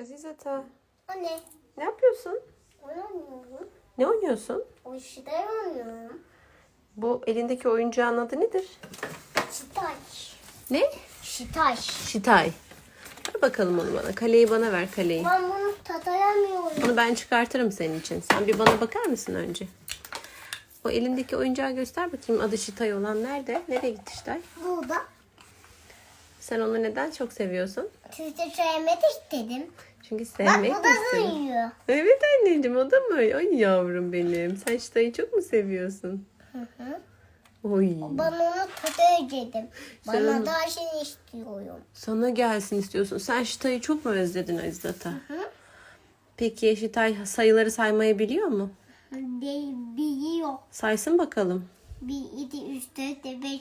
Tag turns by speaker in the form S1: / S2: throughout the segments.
S1: Aziz Ata,
S2: Anne,
S1: ne yapıyorsun?
S2: oynamıyorum.
S1: Ne oynuyorsun?
S2: O işte oynuyorum.
S1: Bu elindeki oyuncağın adı nedir?
S2: Şitaş.
S1: Ne?
S2: Şitaş.
S1: Şitay. Ver bakalım onu bana. Kaleyi bana ver kaleyi.
S2: Ben bunu tadayamıyorum.
S1: Onu ben çıkartırım senin için. Sen bir bana bakar mısın önce? O elindeki oyuncağı göster bakayım. Adı Şitay olan nerede? Nereye gitti Şitay?
S2: Burada.
S1: Sen onu neden çok seviyorsun?
S2: Sizde sevmek istedim.
S1: Çünkü
S2: Bak
S1: sevmek
S2: bu da
S1: misin?
S2: duyuyor.
S1: Evet anneciğim o da mı? Ay yavrum benim. Sen Şitay'ı çok mu seviyorsun?
S2: Hı hı.
S1: Oy.
S2: Ben onu tadayacağım.
S1: Sen
S2: Bana
S1: onu-
S2: daha şey istiyorum.
S1: Sana gelsin istiyorsun. Sen Şitay'ı çok mu özledin Aziz Ata?
S2: Hı.
S1: Peki Şitay sayıları saymayı biliyor mu?
S2: Bir, biliyor.
S1: Saysın bakalım.
S2: 1, 2, 3, 4, 5,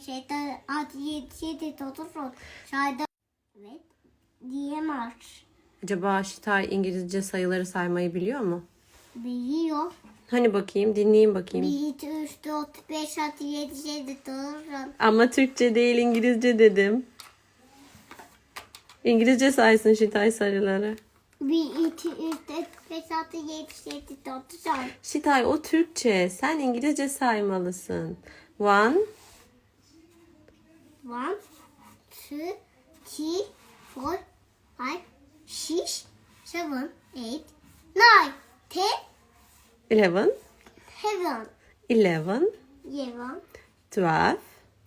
S2: 6, 6, 7, 7, 9, 10. Şayda. Evet. Diyemez.
S1: Acaba Şitay İngilizce sayıları saymayı biliyor mu?
S2: Biliyor.
S1: Hani bakayım dinleyeyim bakayım.
S2: 1, 2, 3, 4, 5, 6, 7, 7, 9, 10.
S1: Ama Türkçe değil İngilizce dedim. İngilizce saysın Şitay sayıları.
S2: 1, 2, 3, 4, 5, 6, 7, 7, 9, 10.
S1: Şitay o Türkçe. Sen İngilizce saymalısın. One,
S2: 1, 2, 3, 4, 5, 6, 7, 8, 9, 10,
S1: eleven,
S2: 11,
S1: eleven,
S2: 11,
S1: twelve,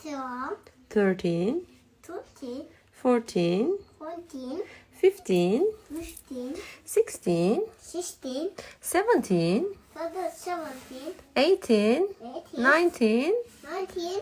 S2: 12,
S1: thirteen,
S2: 13,
S1: fourteen,
S2: 14,
S1: fifteen,
S2: 15,
S1: sixteen,
S2: 16,
S1: seventeen,
S2: 17,
S1: eighteen,
S2: 18,
S1: nineteen,
S2: 19,